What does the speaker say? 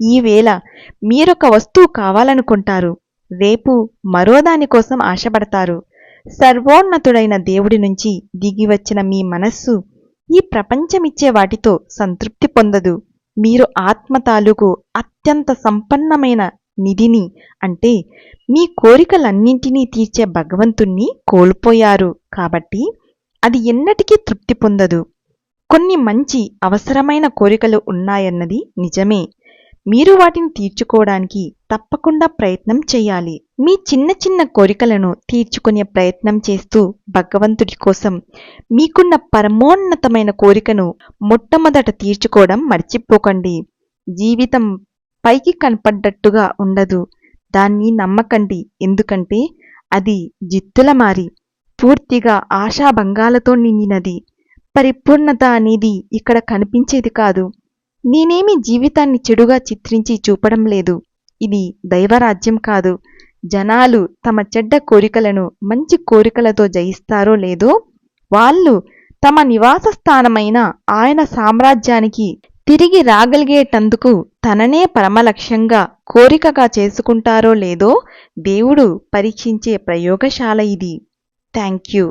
ఈవేళ మీరొక వస్తువు కావాలనుకుంటారు. రేపు మరో దాని కోసం ఆశపడతారు. సర్వోన్నతుడైన దేవుడి నుంచి దిగివచ్చిన మీ మనస్సు ఈ ప్రపంచమిచ్చే వాటితో సంతృప్తి పొందదు. మీరు ఆత్మ తాలూకు అత్యంత సంపన్నమైన నిధిని అంటే మీ కోరికలన్నింటినీ తీర్చే భగవంతుణ్ణి కోల్పోయారు కాబట్టి అది ఎన్నటికీ తృప్తి పొందదు. కొన్ని మంచి అవసరమైన కోరికలు ఉన్నాయన్నది నిజమే. మీరు వాటిని తీర్చుకోవడానికి తప్పకుండా ప్రయత్నం చేయాలి. మీ చిన్న చిన్న కోరికలను తీర్చుకునే ప్రయత్నం చేస్తూ భగవంతుడి కోసం మీకున్న పరమోన్నతమైన కోరికను మొట్టమొదట తీర్చుకోవడం మర్చిపోకండి. జీవితం పైకి కనపడ్డట్టుగా ఉండదు. దాన్ని నమ్మకండి. ఎందుకంటే అది జిత్తుల మారి పూర్తిగా ఆశాభంగాలతో నిండినది. పరిపూర్ణత అనేది ఇక్కడ కనిపించేది కాదు. నేనేమి జీవితాన్ని చెడుగా చిత్రించి చూపడం లేదు. ఇది దైవరాజ్యం కాదు. జనాలు తమ చెడ్డ కోరికలను మంచి కోరికలతో జయిస్తారో లేదో వాళ్ళు తమ నివాస స్థానమైన ఆయన సామ్రాజ్యానికి తిరిగి రాగలిగేటందుకు తననే పరమలక్ష్యంగా కోరికగా చేసుకుంటారో లేదో దేవుడు పరీక్షించే ప్రయోగశాల ఇది. Thank you.